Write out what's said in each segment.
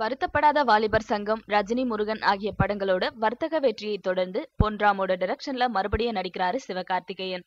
வருத்தப்படாத வாலிபர் சங்கம் ரஜினி முருகன் ஆகிய படங்களோட வர்த்தக வெற்றியை தொடர்ந்து பொன்ராமோட டைரக்ஷன்ல மறுபடியும் நடிக்கிறாரு சிவகார்த்திகேயன்.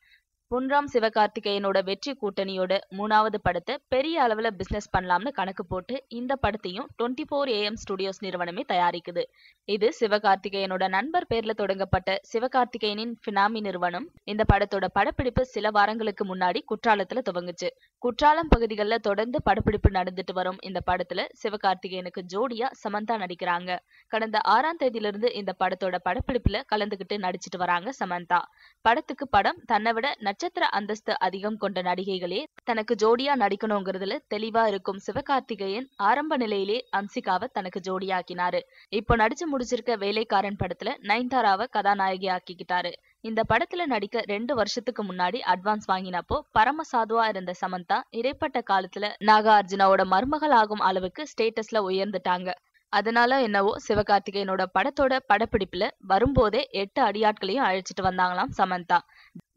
பொன்ராம் சிவகார்த்திகேயனோட வெற்றி கூட்டணியோட மூணாவது படத்தை பெரிய அளவில் பிஸ்னஸ் பண்ணலாம்னு கணக்கு போட்டு இந்த படத்தையும் டுவெண்ட்டி ஃபோர் ஏஎம் ஸ்டுடியோஸ் நிறுவனமே தயாரிக்குது. இது சிவகார்த்திகேயனோட நண்பர் பேர்ல தொடங்கப்பட்ட சிவகார்த்திகேயனின் பினாமி நிறுவனம். இந்த படத்தோட படப்பிடிப்பு சில வாரங்களுக்கு முன்னாடி குற்றாலத்துல துவங்குச்சு. குற்றாலம் பகுதிகளில் தொடர்ந்து படப்பிடிப்பு நடந்துட்டு வரும் இந்த படத்துல சிவகார்த்திகேயனுக்கு ஜோடியா சமந்தா நடிக்கிறாங்க. கடந்த ஆறாம் தேதியிலிருந்து இந்த படத்தோட படப்பிடிப்புல கலந்துகிட்டு நடிச்சிட்டு வராங்க சமந்தா. படத்துக்கு படம் தன்னை விட நட்சத்திர அந்தஸ்து அதிகம் கொண்ட நடிகைகளே தனக்கு ஜோடியா நடிக்கணுங்கிறதுல தெளிவா இருக்கும் சிவகார்த்திகேயன் ஆரம்ப நிலையிலே அம்சிகாவை தனக்கு ஜோடியாக்கினாரு. இப்போ நடிச்சு முடிச்சிருக்க வேலைக்காரன் படத்துல நயன்தாராவை கதாநாயகி ஆக்கிக்கிட்டாரு இந்த படத்துல நடிக்க ரெண்டு வருஷத்துக்கு முன்னாடி அட்வான்ஸ் வாங்கினப்போ பரம சாதுவா இருந்த சமந்தா இடைப்பட்ட காலத்துல நாகார்ஜுனாவோட மருமகள் ஆகும் அளவுக்கு ஸ்டேட்டஸ்ல உயர்ந்துட்டாங்க. அதனால என்னவோ சிவகார்த்திகேயனோட படத்தோட படப்பிடிப்புல வரும்போதே எட்டு அடியாட்களையும் அழைச்சிட்டு வந்தாங்களாம் சமந்தா.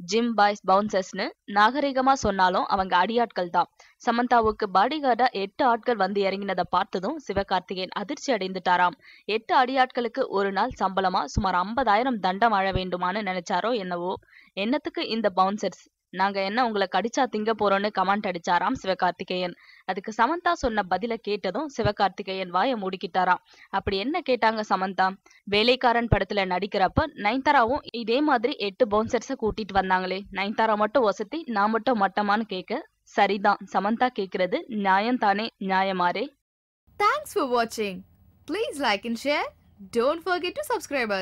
ஜிம் பாய்ஸ் பவுன்சர்ஸ்னு நாகரிகமா சொன்னாலும் அவங்க அடியாட்கள் தான். சமந்தாவுக்கு பாடிகார்டா எட்டு ஆட்கள் வந்து இறங்கினதை பார்த்ததும் சிவகார்த்திகேயன் அதிர்ச்சி அடைந்துட்டாராம். எட்டு அடியாட்களுக்கு ஒரு நாள் சம்பளமா சுமார் ஐம்பதாயிரம் தண்டம் வாழ வேண்டுமான்னு நினைச்சாரோ என்னவோ? என்னத்துக்கு இந்த பவுன்சர்ஸ் நாங்க என்ன உங்களை கடிச்சா திங்க போறோம்னு கமெண்ட் அடிச்சாராம் சிவகார்த்திகேயன். அதுக்கு சமந்தா சொன்ன பதில கேட்டதும் சிவகார்த்திகேயன் வாயை மூடிக்கிட்டாராம். அப்படி என்ன கேட்டாங்க சமந்தா? வேலைக்காரன் படத்துல நடிக்கிறப்ப நயன்தாராவும் இதே மாதிரி எட்டு பவுன்சர்ஸ கூட்டிட்டு வந்தாங்களே. நயன்தாரா மட்டும் வசதி நான் மட்டும் மட்டமான்னு கேட்க சரிதான். சமந்தா கேக்குறது நியாயம் தானே நியாயமாரே Thanks for please like like share don't Don't to to subscribe.